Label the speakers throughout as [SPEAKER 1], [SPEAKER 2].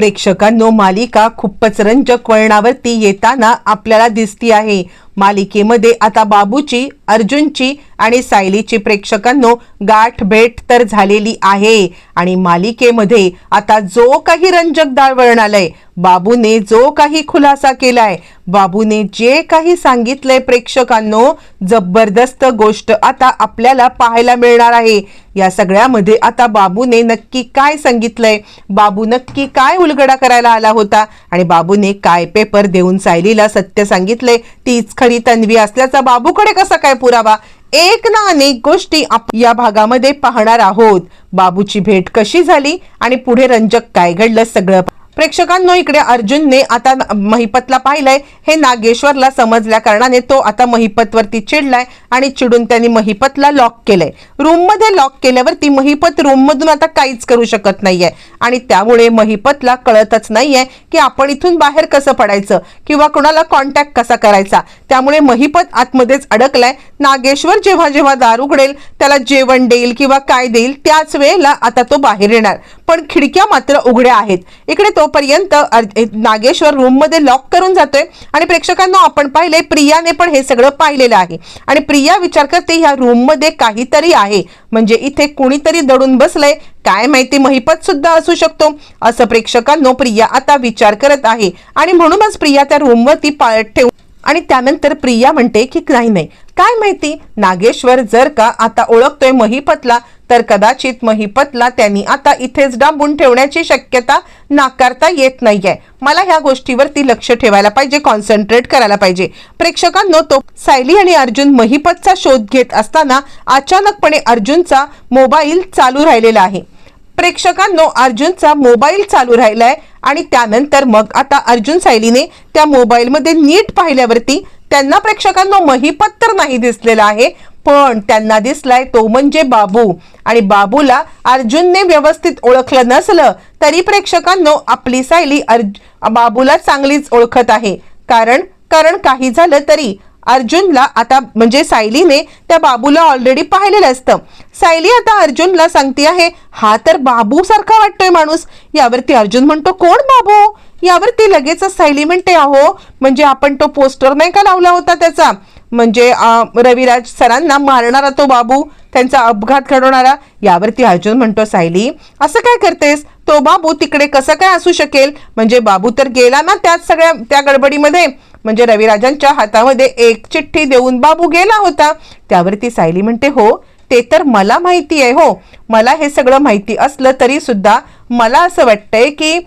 [SPEAKER 1] प्रेक्षकांनो मालिका खूपच रंजक वळणावरती येताना आपल्याला दिसती आहे. मालिकेमध्ये आता बाबूची अर्जुनची आणि सायलीची प्रेक्षकांनो गाठ भेट तर झालेली आहे. आणि मालिकेमध्ये आता जो काही रंजक दाळवळण आलंय बाबूने जो काही खुलासा केलाय बाबूने जे काही सांगितलंय प्रेक्षकांनो जबरदस्त गोष्ट आता आपल्याला पाहायला मिळणार आहे. या सगळ्यामध्ये आता बाबूने नक्की काय सांगितलंय? बाबू नक्की काय उलगडा करायला आला होता? आणि बाबूने काय पेपर देऊन सायलीला सत्य सांगितले तीच खरी तन्वी असल्याचा बाबूकडे कसा काय पुरावा? एक ना अनेक गोष्टी या भागामध्ये पाहणार आहोत. बाबूची भेट कशी झाली आणि पुढे रंजक काय घडलं सगळं प्रेक्षकांनो इकडे अर्जुनने आता महिपतला पाहिलंय. हे नागेश्वरला समजल्या कारणाने तो आता महिपतवरती चिडलाय आणि चिडून त्यांनी महिपतला लॉक केलंय. रूममध्ये लॉक केल्यावरती महिपत रूममधून आता काहीच करू शकत नाहीये. आणि त्यामुळे महिपतला कळतच नाहीये की आपण इथून बाहेर कसं पडायचं किंवा कोणाला कॉन्टॅक्ट कसा करायचा. त्यामुळे महिपत आतमध्येच अडकलाय. नागेश्वर जेव्हा जेव्हा दार उघडेल त्याला जेवण देईल किंवा काय देईल त्याच वेळेला आता तो बाहेर येणार. पण खिडक्या मात्र उघड्या आहेत. इकडे तोपर्यंत नागेश्वर रूममध्ये लॉक करून जातोय आणि प्रेक्षकांना आपण पाहिले प्रियाने पण हे सगळं पाहिलेलं आहे. आणि प्रिया विचार करते ह्या रूममध्ये काहीतरी आहे. म्हणजे इथे कुणीतरी दडून बसलंय. काय माहिती महिपत सुद्धा असू शकतो. असं प्रेक्षकांनो प्रिया आता विचार करत आहे. आणि म्हणूनच प्रिया त्या रूमवरती पाळत ठेवून आणि त्यानंतर प्रिया म्हणते की नाही नाही. काय माहिती नागेश्वर जर का आता ओळखतोय महिपतला तर कदाचित महिपतला त्यांनी आता इथेच डांबून ठेवण्याची शक्यता नाकारता येत नाहीये. मला ह्या गोष्टीवरती लक्ष ठेवायला पाहिजे कॉन्सन्ट्रेट करायला पाहिजे. प्रेक्षकांनो तो सायली आणि अर्जुन महिपतचा शोध घेत असताना अचानकपणे अर्जुनचा मोबाईल चालू राहिलेला आहे. प्रेक्षकांनो अर्जुनचा मोबाईल चालू राहिलाय आणि त्यानंतर मग आता अर्जुन सायलीने त्या मोबाईलमध्ये नीट पाहिल्यावरती त्यांना प्रेक्षकांनो महिपत तर नाही दिसलेला आहे पण त्यांना दिसलाय तो म्हणजे बाबू. आणि बाबूला अर्जुनने व्यवस्थित ओळखलं नसलं तरी प्रेक्षकांनो आपली सायली अर्ज बाबूला चांगलीच ओळखत आहे. कारण कारण काही झालं तरी अर्जुनला आता म्हणजे सायलीने त्या बाबूला ऑलरेडी पाहिलेलं असतं. सायली आता अर्जुनला सांगते आहे हा तर बाबू सारखा वाटतोय माणूस. यावरती अर्जुन म्हणतो कोण बाबू? यावरती लगेच सायली म्हणते अहो म्हणजे आपण तो पोस्टर नाही का लावला होता त्याचा? म्हणजे रविराज सरांना मारणारा तो बाबू त्यांचा अपघात घडवणारा? यावरती अर्जुन म्हणतो सायली असं काय करतेस? तो बाबू तिकडे कसं काय असू शकेल? म्हणजे बाबू तर गेला ना त्याच सगळ्या त्या गडबडीमध्ये. म्हणजे रविराजांच्या हातामध्ये एक चिठ्ठी देऊन बाबू गेला होता. त्यावरती सायली म्हणते हो ते तर मला माहिती आहे हो. मला हे सगळं माहिती असलं तरी सुद्धा मला असं वाटतंय की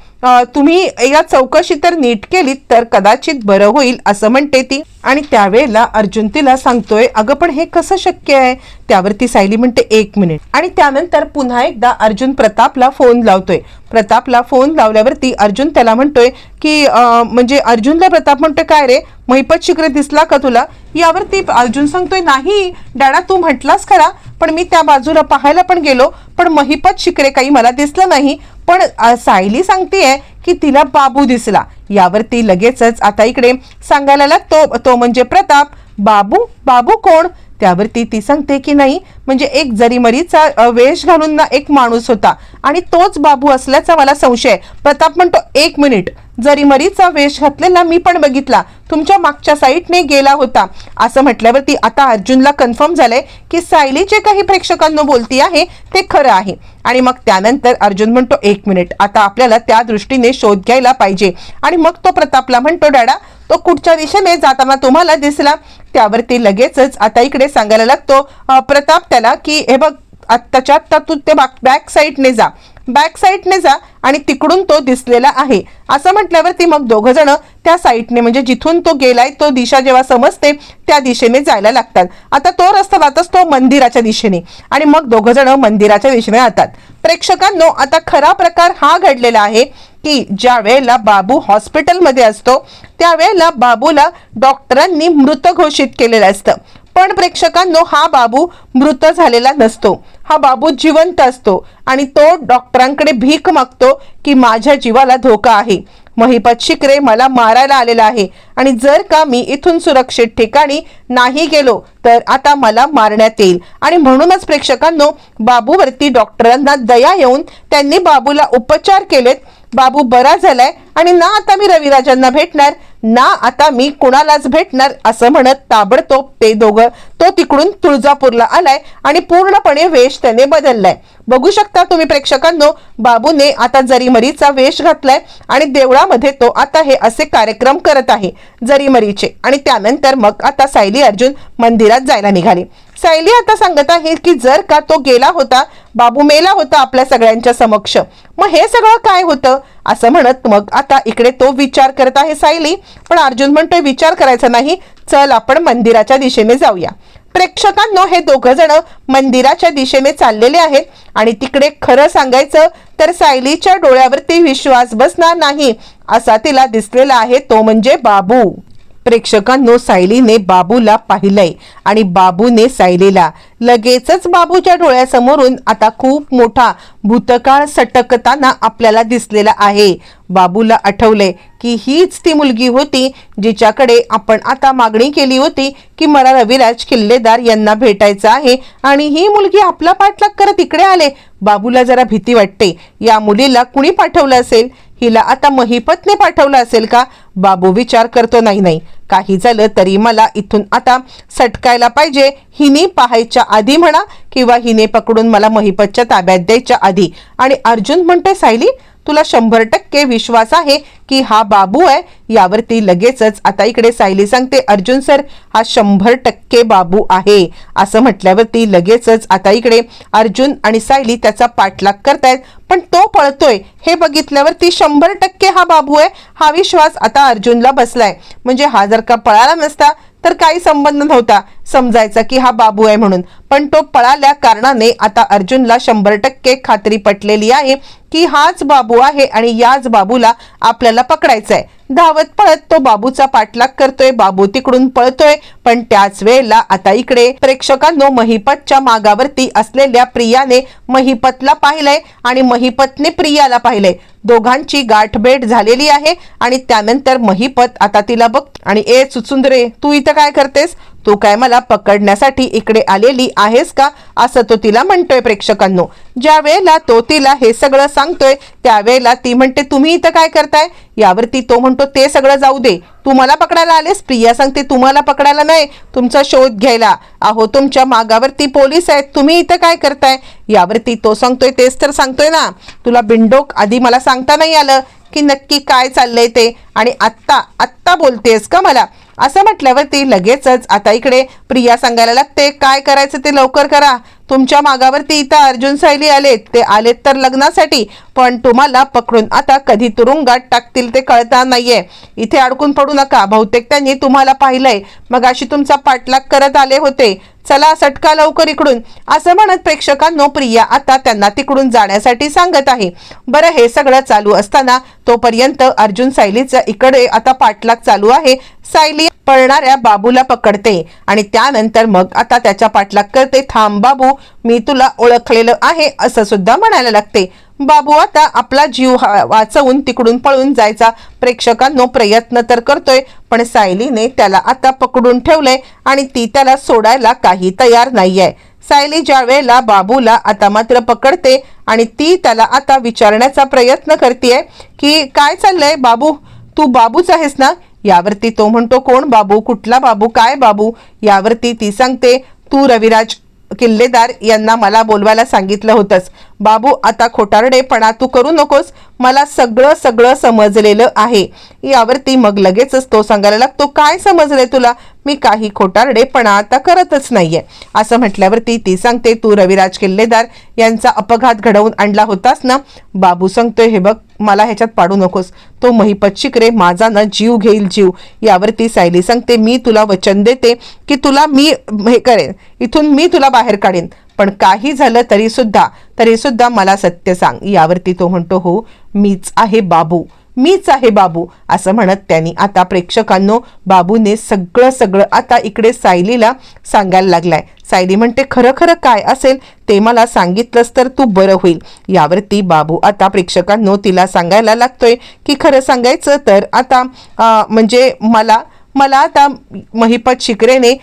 [SPEAKER 1] तुम्ही या चौकशी तर नीट केलीत तर कदाचित बरं होईल असं म्हणते ती. आणि त्यावेळेला अर्जुन तिला सांगतोय अगं पण हे कसं शक्य आहे? त्यावरती सायली म्हणते एक मिनिट. आणि त्यानंतर पुन्हा एकदा अर्जुन प्रतापला फोन लावतोय. प्रतापला फोन लावल्यावरती अर्जुन त्याला म्हणतोय की म्हणजे अर्जुनला प्रताप म्हणतोय काय रे? महिपत शिकरे दिसला का तुला? यावरती अर्जुन सांगतोय नाही. डॅडा तू म्हटलास खरा. पण मी त्या बाजूला पाहायला पण गेलो पण महिपत शिकरे काही मला दिसलं नाही. पण सायली सांगतेय की तिला बाबू दिसला. यावरती लगेचच आता इकडे सांगायला लागतो तो म्हणजे प्रताप. बाबू बाबू कोण? त्यावरती ती सांगते की नाही म्हणजे एक जरीमरीचा वेश घालून ना एक माणूस होता. आणि तोच बाबू असल्याचा मला संशय प्रताप म्हणतो एक मिनिट जरीमरीचा वेश घातलेला मी पण बघितला. तुमच्या मागच्या साईटने गेला होता. असं म्हटल्यावरती आता अर्जुनला कन्फर्म झालंय की सायली जे काही प्रेक्षकांना बोलती आहे ते खरं आहे. आणि मग त्यानंतर अर्जुन म्हणतो एक मिनिट आता आपल्याला त्या दृष्टीने शोध घ्यायला पाहिजे. आणि मग तो प्रतापला म्हणतो डॅडा तो कुठच्या दिशेने जाताना तुम्हाला दिसला त्यावरती लगेचच आता इकडे सांगायला लागतो. प्रताप त्याला की हे बघ आत्ताच्या आत्ता तू ते बॅक साईडने जा. बॅक साईडने जा आणि तिकडून तो दिसलेला आहे. असं म्हटल्यावरती मग दोघं जण त्या साईडने म्हणजे जिथून तो गेलाय तो दिशा जेव्हा समजते त्या दिशेने जायला लागतात. आता तो रस्ता जात असतो मंदिराच्या दिशेने आणि मग दोघं जण मंदिराच्या दिशेने जातात. प्रेक्षकांनो आता खरा प्रकार हा घडलेला आहे. की ज्या वेळेला बाबू हॉस्पिटलमध्ये असतो त्यावेळेला बाबूला डॉक्टरांनी मृत घोषित केलेलं असतं. पण प्रेक्षकांनो हा बाबू मृत झालेला नसतो. हा बाबू जिवंत असतो आणि तो डॉक्टरांकडे भीक मागतो की माझ्या जीवाला धोका आहे. महिपत शिकरे मला मारायला आलेला आहे आणि जर का मी इथून सुरक्षित ठिकाणी नाही गेलो तर आता मला मारण्यात येईल. आणि म्हणूनच प्रेक्षकांनो बाबूवरती डॉक्टरांना दया येऊन त्यांनी बाबूला उपचार केलेत बाबू बरा झालाय आणि ना आता मी रविराजांना भेटणार ना आता मी कुणालाच भेटणार असं म्हणत ताबडतोब ते दोघं तो तिकडून तुळजापूरला आलाय आणि पूर्णपणे वेश त्याने बदललाय. बघू शकता तुम्ही प्रेक्षकांनो बाबूने आता जरीमरीचा वेश घातलाय आणि देवळामध्ये तो आता हे असे कार्यक्रम करत आहे जरीमरीचे. आणि त्यानंतर मग आता सायली अर्जुन मंदिरात जायला निघाली. सायली आता सांगत आहे की जर का तो गेला होता बाबू मेला होता आपल्या सगळ्यांच्या समक्ष. मग हे सगळं काय होतं? असं म्हणत मग आता इकडे तो विचार करत आहे सायली. पण अर्जुन म्हणतोय विचार करायचा नाही. चल आपण मंदिराच्या दिशेने जाऊया. प्रेक्षकांनो हे दोघं जण मंदिराच्या दिशेने चाललेले आहेत. आणि तिकडे खरं सांगायचं तर सायलीच्या डोळ्यावरती विश्वास बसणार नाही असा तिला दिसलेला आहे तो म्हणजे बाबू. प्रेक्षकांनो सायलीने बाबूला पाहिलंय आणि बाबूने सायलीला. लगेचच बाबूच्या डोळ्यासमोरून आता खूप मोठा भूतकाळ सटकताना आपल्याला दिसलेला आहे. बाबूला आठवलंय की हीच ती मुलगी होती जिच्याकडे आपण आता मागणी केली होती की मला रविराज किल्लेदार यांना भेटायचं आहे आणि ही मुलगी आपला पाठलाग करत इकडे आले. बाबूला जरा भीती वाटते. या मुलीला कुणी पाठवलं असेल? हिला आता महिपतने पाठवलं असेल का? बाबू विचार करतो नाही नाही. काही झालं तरी मला इथून आता सटकायला पाहिजे. हिने पाहायच्या आधी म्हणा किंवा हिने पकडून मला महिपतच्या ताब्यात द्यायच्या आधी. आणि अर्जुन म्हणतोय सायली तुला शंभर टक्के विश्वास आहे की हा बाबू आहे? यावरती लगेचच आता इकडे सायली सांगते अर्जुन सर हा शंभर टक्के बाबू आहे. असं म्हटल्यावरती लगेचच आता इकडे अर्जुन आणि सायली त्याचा पाठलाग करतायत. पण तो पळतोय. हे बघितल्यावरती शंभर टक्के हा बाबू आहे. हा विश्वास आता अर्जुनला बसलाय. म्हणजे हा जर का पळाला नसता तर काही संबंध नव्हता. समजायचा की हा बाबू आहे म्हणून. पण तो पळाल्या कारणाने आता अर्जुनला शंभर टक्के खात्री पटलेली आहे की हाच बाबू आहे आणि याच बाबूला आपल्याला पकडायचा आहे धावत पळत तो बाबूचा पाठलाग करतोय बाबू तिकडून पळतोय पण त्याच वेळेला आता इकडे प्रेक्षकांनो महिपतच्या मागावरती असलेल्या प्रियाने महिपतला पाहिलंय आणि महिपतने प्रियाला पाहिलंय. दोघांची गाठभेट झालेली आहे आणि त्यानंतर महिपत आता तिला बघ आणि ए चुचुंदरे तू इथं काय करतेस? तू काय मला पकडण्यासाठी इकडे आलेली आहेस का? असं तो तिला म्हणतोय प्रेक्षकांनो. ज्या वेळेला तो तिला हे सगळं सांगतोय त्यावेळेला ती म्हणते तुम्ही इथं काय करताय? यावरती तो म्हणतो ते सगळं जाऊ दे. तू मला पकडायला आलेस? प्रिया सांगते तुम्हाला पकडायला नाही. तुमचा शोध घ्यायला. अहो तुमच्या मागावरती पोलीस आहेत. तुम्ही इथं काय करताय? यावरती तो सांगतोय तेच तर सांगतोय ना. तुला बिंडोक आधी मला सांगता नाही आलं की नक्की काय चाललंय ते? आणि आत्ता आत्ता बोलतेस का मला? असं म्हटल्यावरती लगेचच आता इकडे प्रिया सांगायला लागते. काय करायचं ते लवकर करा. तुमच्या मागावरती इथं अर्जुन सायली आलेत. ते आलेत तर लग्नासाठी पण तुम्हाला पकडून आता कधी तुरुंगात टाकतील ते कळता नाहीये. इथे अडकून पडू नका. बहुतेक त्यांनी तुम्हाला पाहिलंय. मग अशी तुमचा पाठलाग करत आले होते. चला सटका लवकर इकडून. असं म्हणत प्रेक्षकांनो प्रिया आता त्यांना तिकडून जाण्यासाठी सांगत आहे. बरं हे सगळं चालू असताना तोपर्यंत अर्जुन सायलीचा इकडे आता पाठलाग चालू आहे. सायली पळणाऱ्या बाबूला पकडते आणि त्यानंतर मग आता त्याच्या पाठलाग करते थांब बाबू मी तुला ओळखलेलं आहे असं सुद्धा म्हणायला लागते. बाबू आता आपला जीव हा- वाचवून तिकडून पळून जायचा. प्रेक्षकांनो प्रयत्न तर करतोय पण सायलीने त्याला आता पकडून ठेवलंय आणि ती त्याला सोडायला काही तयार नाहीये. सायली ज्या वेळेला बाबूला आता मात्र पकडते आणि ती त्याला आता विचारण्याचा प्रयत्न करते की काय चाललंय बाबू? तू बाबूच आहेस ना? यावरती तो म्हणतो कोण बाबू? कुठला बाबू? काय बाबू? यावरती ती सांगते तू रविराज किल्लेदार यांना मला बोलवायला सांगितलं होतंस. बाबू आता खोटारडेपणा तू करू नकोस. मला सगळं सगळं समजलेलं आहे. यावरती मग लगेचच तो सांगायला लागतो काय समजलंय तुला? मी काही खोटारडेपणा आता करतच नाहीये. असं म्हटल्यावरती ती सांगते तू रविराज किल्लेदार यांचा अपघात घडवून आणला होतास ना? बाबू सांगतोय हे बघ मला ह्याच्यात पाडू नकोस. तो महिपत शिकरे माझा ना जीव घेईल जीव. यावरती सायली सांगते मी तुला वचन देते की तुला मी हे करेन. इथून मी तुला बाहेर काढेन. पण काही झालं तरी सुद्धा तरी सुद्धा मला सत्य सांग. यावरती तो म्हणतो हो मीच आहे बाबू मीच आहे बाबू असं म्हणत त्यांनी. आता प्रेक्षकांनो बाबूने सगळं सगळं आता इकडे सायलीला सांगायला लागलाय. सायली म्हणते खरं खरं काय असेल ते मला सांगितलंस तर तू बरं होईल. यावरती बाबू आता प्रेक्षकांनो तिला सांगायला लागतोय की खरं सांगायचं तर आता म्हणजे मला मला त्या महिपत शिकरेने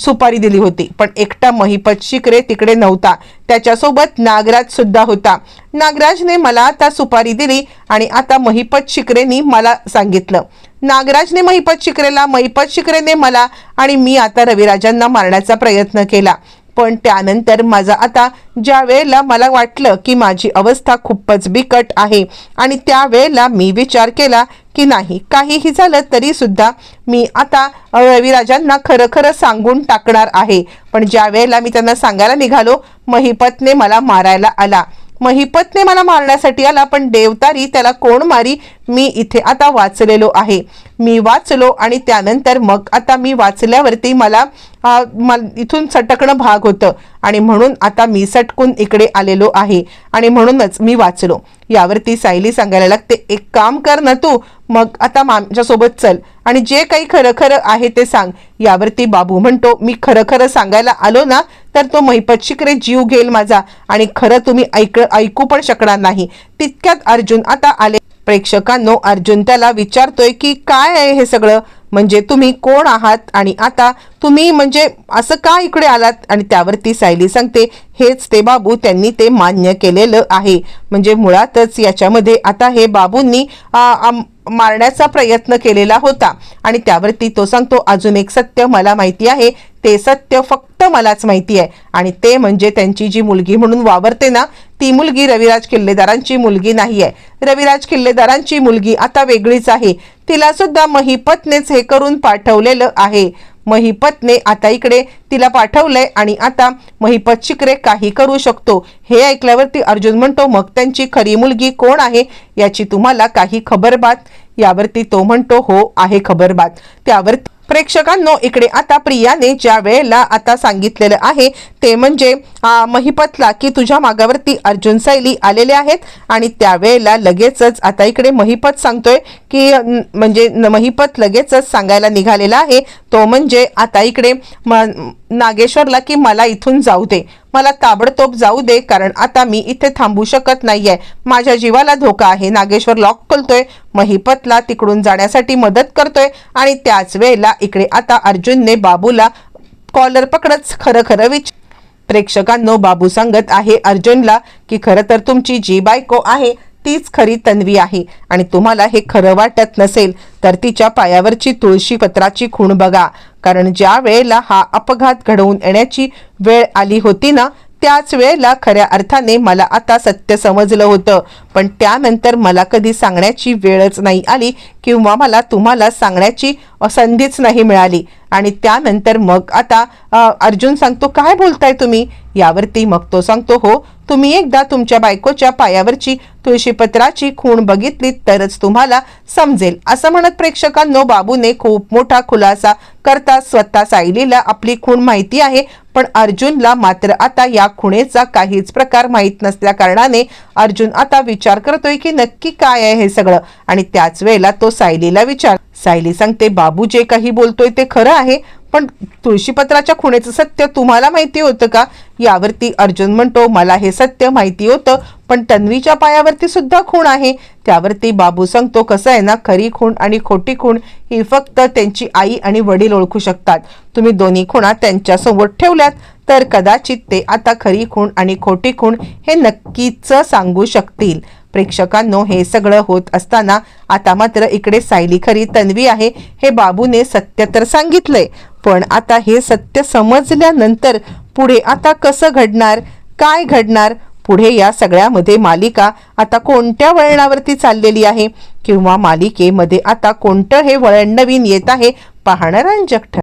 [SPEAKER 1] सुपारी दिली होती. पण एकटा महिपत शिकरे तिकडे नव्हता. त्याच्यासोबत नागराज सुद्धा होता. नागराजने मला त्या सुपारी दिली आणि आता महिपत शिकरेनी मला सांगितलं. नागराजने महिपत शिकरेला महिपत शिकरेने मला आणि मी आता रविराजांना मारण्याचा प्रयत्न केला. पण त्यानंतर माझा आता ज्या वेळेला मला वाटलं की माझी अवस्था खूपच बिकट आहे आणि त्यावेळेला मी विचार केला की नाही काहीही झालं तरीसुद्धा मी आता रविराजांना खरं खरं सांगून टाकणार आहे. पण ज्या वेळेला मी त्यांना सांगायला निघालो महिपतने मला मारायला आला. महिपतने मला मारण्यासाठी आला पण देवतारी त्याला कोण मारी मी इथे आता वाचलेलो आहे. मी वाचलो आणि त्यानंतर मग आता मी वाचल्यावरती मला इथून सटकणं भाग होतं. आणि म्हणून आता मी सटकून इकडे आलेलो आहे. आणि म्हणूनच मी वाचलो. यावरती सायली सांगायला लागते एक काम कर ना तू मग आता माझ्यासोबत चल. आणि जे काही खरं खरं आहे ते सांग. यावरती बाबू म्हणतो मी खरं खरं सांगायला आलो ना तर तो महिपत जीव घेईल माझा. आणि खरं तुम्ही ऐक ऐकू पण शकणार नाही. तितक्यात अर्जुन आता आले प्रेक्षकांनो अर्जुन त्याला विचारतोय की काय आहे हे सगळं? म्हणजे तुम्ही कोण आहात? आणि आता तुम्ही म्हणजे असं का इकडे आलात? आणि त्यावरती सायली सांगते हेच ते बाबू त्यांनी ते मान्य केलेलं आहे. म्हणजे मुळातच याच्यामध्ये आता हे बाबूंनी मारण्याचा प्रयत्न केलेला होता. आणि त्यावरती तो सांगतो अजून एक सत्य मला माहिती आहे. ते सत्य फक्त फक्त मलाच माहिती आहे. आणि ते म्हणजे त्यांची जी मुलगी म्हणून वावरते ना ती मुलगी रविराज किल्लेदारांची मुलगी नाही आहे रविराज किल्लेदारांची मुलगी आता वेगळीच आहे. तिला सुद्धा महिपतनेच हे करून पाठवलेलं आहे. महिपतने आता इकडे तिला पाठवलंय आणि आता महिपत शिकरे काही करू शकतो. हे ऐकल्यावरती अर्जुन म्हणतो मग त्यांची खरी मुलगी कोण आहे? याची तुम्हाला काही खबरबात यावरती तो म्हणतो हो आहे खबरबात त्यावर प्रेक्षकांनो इकडे आता प्रियाने ज्या वेळेला आता सांगितलेलं आहे ते म्हणजे महिपतला की तुझ्या मागावरती अर्जुन सैली आलेले आहेत आणि त्यावेळेला लगेचच आता इकडे महिपत सांगतोय की म्हणजे न- महिपत लगेचच सांगायला निघालेला आहे. तो म्हणजे आता इकडे म- नागेश्वरला की मला इथून जाऊ दे. मला ताबडतोब जाऊ दे कारण आता मी इथे थांबू शकत नाही आहे माझ्या जीवाला धोका आहे. नागेश्वर लॉक खोलतोय. महिपतला तिकडून जाण्यासाठी मदत करतोय आणि त्याच वेळेला इकडे आता अर्जुनने बाबूला कॉलर पकडत खरं खरं विच प्रेक्षकांनो बाबू सांगत आहे अर्जुनला की खरं तर तुमची जी बायको आहे तीच खरी तन्वी आहे. आणि तुम्हाला हे खरं वाटत नसेल तर तिच्या पायावरची तुळशी पत्राची खूण बघा. कारण ज्या वेळेला हा अपघात घडवून येण्याची वेळ आली होती ना त्याच वेळेला खऱ्या अर्थाने मला आता सत्य समजलं होतं. पण त्यानंतर मला कधी सांगण्याची वेळच नाही आली किंवा मला तुम्हाला सांगण्याची संधीच नाही मिळाली. आणि त्यानंतर मग आता अर्जुन सांगतो काय बोलताय तुम्ही? यावरती मग तो सांगतो हो तुम्ही एकदा तुमच्या बायकोच्या पायावरची तुळशीपत्राची खूण बघितली तरच तुम्हाला समजेल. असं म्हणत प्रेक्षकांनो बाबूने खूप मोठा खुलासा करता स्वतः सायलीला आपली खूण माहिती आहे. पण अर्जुनला मात्र आता या खुणेचा काहीच प्रकार माहीत नसल्या कारणाने अर्जुन आता विचार करतोय की नक्की काय आहे हे सगळं. आणि त्याच वेळेला तो सायलीला विचार. सायली सांगते बाबू जे काही बोलतोय ते खरं आहे पण तुळशीपत्राच्या खुणेचं सत्य तुम्हाला माहिती होतं का? यावरती अर्जुन म्हणतो मला हे सत्य माहिती होतं पण तन्वीच्या पायावरती सुद्धा खूण आहे. त्यावरती बाबू सांगतो कसं आहे ना खरी खूण आणि खोटी खूण ही फक्त त्यांची आई आणि वडील ओळखू शकतात. तुम्ही दोन्ही खुणा त्यांच्यासमोर ठेवल्यात. तर कदाचित ते आता खरी खूण आणि खोटी खूण हे नक्कीच सांगू शकतील. प्रेक्षकांनो हे सगळं होत असताना आता मात्र इकडे सायली खरी तन्वी आहे हे बाबूने सत्य तर सांगितलंय पण आता हे सत्य समजल्यानंतर पुढे आता कसं घडणार काय घडणार पुढे या सगळ्यामध्ये मालिका आता कोणत्या वळणावरती चाललेली आहे? किंवा मालिकेमध्ये आता कोणतं हे वळण नवीन येत आहे? पाहणं रंजक ठर